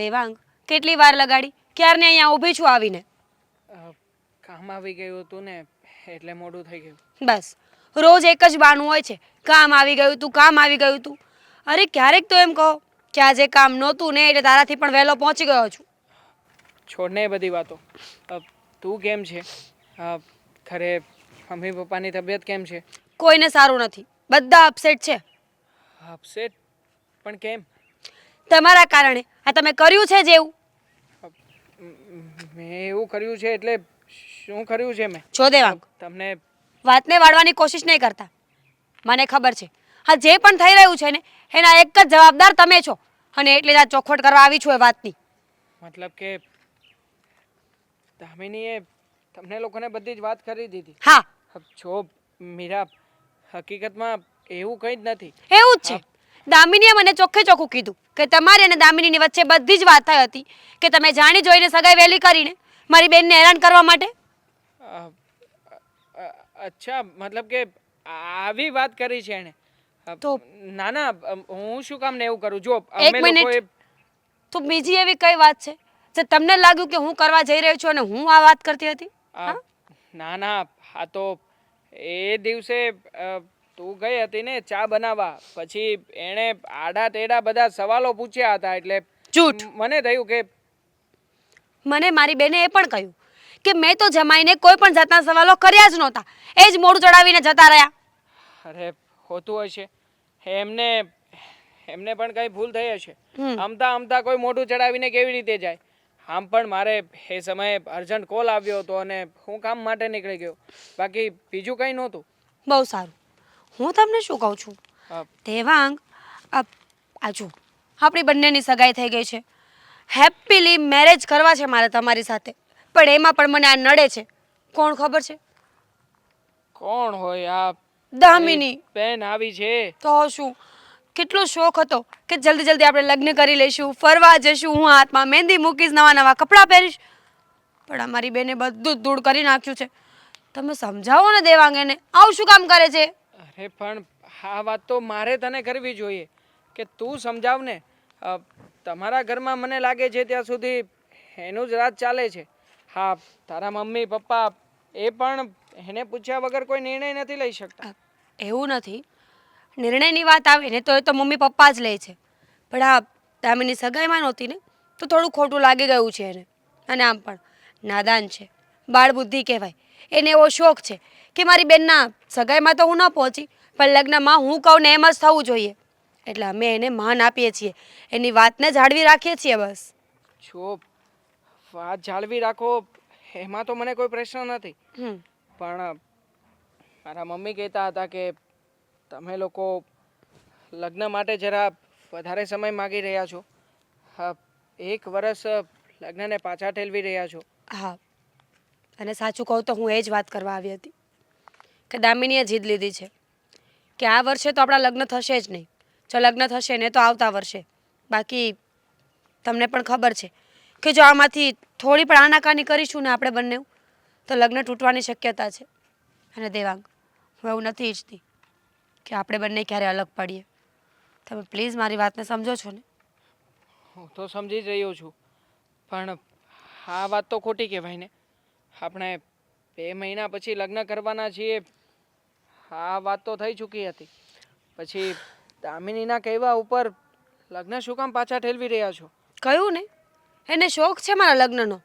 દેવાંગ કેટલી વાર લગાડી? ક્યારને અહીંયા ઊભી છું આવીને? કામ આવી ગયું હતું ને એટલે મોડું થઈ ગયું. બસ રોજ એક જ બાનું હોય છે. કામ આવી ગયું તું કામ આવી ગયું તું. અરે ક્યારેક તો એમ કહો કે આજે કામ નહોતું ને એટલે તારાથી પણ વહેલો પહોંચી ગયો છું. છોડને એ બધી વાતો. તું કેમ છે? ખરે મમ્મી પપ્પાની તબિયત કેમ છે? કોઈને સારું નથી. બધા અપસેટ છે. અપસેટ પણ કેમ? તમારા કારણે. આ તમે કર્યું છે જેવું? મ- એવું કર્યું છે એટલે શું કર્યું છે મેં? જો દેવાંગ તમને વાતને વાળવાની કોશિશ નહીં કરતા. મને ખબર છે. હા જે પણ થઈ રહ્યું છે ને એના એક જ જવાબદાર તમે છો. અને એટલે જ આ ચોખવટ કરવા આવી છું એ વાતની. મતલબ કે દામિનીએ તમને લોકોને બધી જ વાત કરી દીધી. હા. જો મીરા હકીકતમાં એવું કંઈ જ નથી. એવું જ છે. દામિનીએ મને ચોખ્ખે ચોખ્ખું કીધું કે તમારી અને દામિનીની વચ્ચે બધી જ વાત થઈ હતી કે તમે જાણી જોઈને સગાઈ વહેલી કરીને મારી બેનને હેરાન કરવા માટે? અચ્છા મતલબ કે આવી વાત કરી છે એને તો- ના ના હું શું કામ ને એવું કરું? જો એક મિનિટ. તો બીજી એવી કઈ વાત છે જે તમને લાગ્યું કે હું કરવા જઈ રહ્યો છું અને હું આ વાત કરતી હતી? ના ના આ તો એ દિવસે તું ગઈ હતી ને ચા બનાવવા. પછી એણે આડા તેડા બધા સવાલો પૂછ્યા હતા એટલે જૂઠ. મને થયું કે મને મારી બેને એ પણ કહ્યું કે મેં તો જમાઈને કોઈ પણ જાતના સવાલો કર્યા જ નહોતા. એ જ મોઢું ચડાવીને જતા રહ્યા. અરે હોતું હશે. એમને એમને પણ કઈ ભૂલ થઈ હશે. આમતા આમતા કોઈ મોઢું ચડાવીને કેવી રીતે જાય? આમ પણ મારે એ સમયે અર્જન્ટ કોલ આવ્યો હતો અને હું કામ માટે નીકળી ગયો. બાકી બીજું કંઈ નહોતું. બહુ સારું. હું તમને શું કહું છું? દેવાંગ આજુ આપણી બંનેની સગાઈ થઈ ગઈ છે. હેપીલી મેરેજ કરવા છે મારે તમારી સાથે. પણ એમાં પણ મને આ નડે છે. કોણ ખબર છે? કોણ હોય આ દામિની. બેન આવી છે? તો શું? કેટલો શોખ હતો કે જલ્દી જલ્દી આપણે લગ્ન કરી લઈશું ફરવા જઈશું હું હાથમાં મહેંદી મૂકીશ નવા નવા કપડાં પહેરીશ. પણ અમારી બેને બધું જ દૂર કરી નાખ્યું છે. તમે સમજાવો ને દેવાંગ એને આવું શું કામ કરે છે? અરે પણ આ વાત તો મારે તને કરવી જોઈએ કે તું સમજાવ ને. તમારા ઘરમાં મને લાગે છે ત્યાં સુધી એનું જ રાજ ચાલે છે. હા, તારા મમ્મી, પપ્પા એ પણ એને પૂછ્યા વગર કોઈ નિર્ણય નથી લઈ શકતા. એવું નથી. નિર્ણયની વાત આવે ને તો એ તો મમ્મી, પપ્પા જ લે છે. પણ આ દામિની સગાઈમાં નહોતી ને, તો થોડું ખોટું લાગી ગયું છે એને. અને આમ પણ નાદાન છે. બાળ બુદ્ધિ કહેવાય. એને એવો શોખ છે કે મારી બેનના સગાઈમાં તો હું ન પહોંચી પણ લગ્નમાં હું કહું ને એમ જ થવું જોઈએ. એટલે અમે એને માન આપીએ છીએ. એની વાતને જાળવી રાખીએ છીએ બસ. જો વાત જાળવી રાખો એમાં તો મને કોઈ પ્રશ્ન નથી. પણ મારા મમ્મી કહેતા હતા કે તમે લોકો લગ્ન માટે જરા વધારે સમય માગી રહ્યા છો. એક વર્ષ લગ્નને પાછા ઠેલવી રહ્યા છો. હા. અને સાચું કહું તો હું એ જ વાત કરવા આવી હતી. કે દામિનીએ જીદ લીધી છે કે આ વર્ષે તો આપણા લગ્ન થશે જ નહીં. જો લગ્ન થશે ને તો આવતા વર્ષે. બાકી તમને પણ ખબર છે કે જો આમાંથી થોડી પણ આનાકાની કરીશું ને આપણે બંને તો લગ્ન તૂટવાની શક્યતા છે. અને દેવાંગ, હું એવું નથી ઈચ્છતી કે આપણે બંને ક્યારે અલગ પડીએ. તમે પ્લીઝ મારી વાતને સમજો છો ને? હું તો સમજી જ રહ્યો છું. પણ આ વાત તો ખોટી કહેવાય ને. આપણે બે મહિના પછી લગ્ન કરવાના છીએ. આ વાત તો થઈ ચૂકી હતી. પછી દામિનીના કહેવા ઉપર લગ્ન શું કામ પાછા ઠેલવી રહ્યા છો? કહ્યું ને? એને શોખ છે મારા લગ્નનો.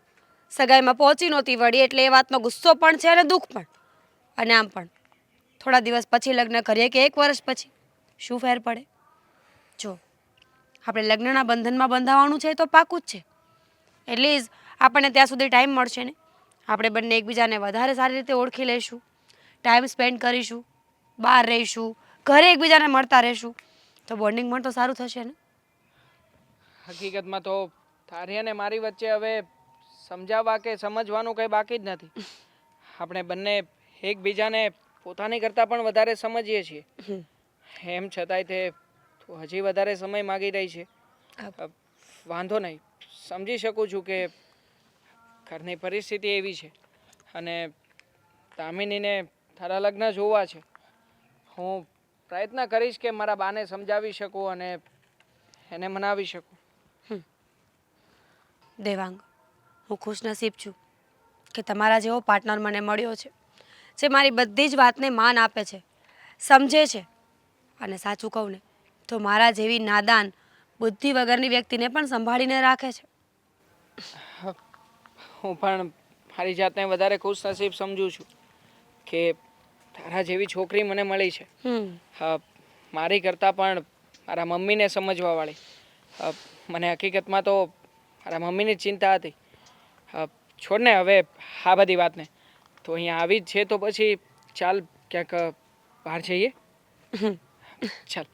સગાઈમાં પહોંચી નહોતી વળી, એટલે એ વાતનો ગુસ્સો પણ છે અને દુઃખ પણ. અને આમ પણ. થોડા દિવસ પછી લગ્ન કરીએ કે એક વર્ષ પછી? શું ફેર પડે? જો, આપણે લગ્નના બંધનમાં બંધાવાનું છે તો પાકું જ છે. એટલીઝ આપણને ત્યાં સુધી ટાઈમ મળશે ને? આપણે બંને એકબીજાને વધારે સારી રીતે ઓળખી લઈશું ટાઈમ સ્પેન્ડ કરીશું બહાર રહીશું ઘરે એકબીજાને મળતા રહીશું. તો બોન્ડિંગ પણ તો સારું થશે ને? હકીકતમાં તો તારી અને મારી વચ્ચે હવે સમજાવવા કે સમજવાનું કંઈ બાકી જ નથી. આપણે બંને એકબીજાને પોતાની કરતાં પણ વધારે સમજીએ છીએ. એમ છતાંય તે હજી વધારે સમય માગી રહી છે. વાંધો નહીં. સમજી શકું છું કે ઘરની પરિસ્થિતિ એવી છે. અને દામિનીને તારા લગ્ન જોવા છે. હું પ્રયત્ન કરીશ કે મારા બાને સમજાવી શકું અને એને મનાવી શકું. દેવાંગ હું ખુશનસીબ છું કે તમારા જેવો પાર્ટનર મને મળ્યો છે જે મારી બધી જ વાતને માન આપે છે સમજે છે. અને સાચું કહું ને તો મારા જેવી નાદાન બુદ્ધિ વગરની વ્યક્તિને પણ સંભાળીને રાખે છે. હું પણ મારી જાતને વધારે ખુશ નસીબ સમજું છું કે તારા જેવી છોકરી મને મળી છે. મારી કરતાં પણ મારા મમ્મીને સમજવાવાળી મને હકીકતમાં તો મારા મમ્મીની જ ચિંતા હતી. હા, છોડ ને હવે આ બધી વાતને. તો અહીંયા આવી જ છે તો પછી ચાલ ક્યાંક બહાર જઈએ. ચાલ.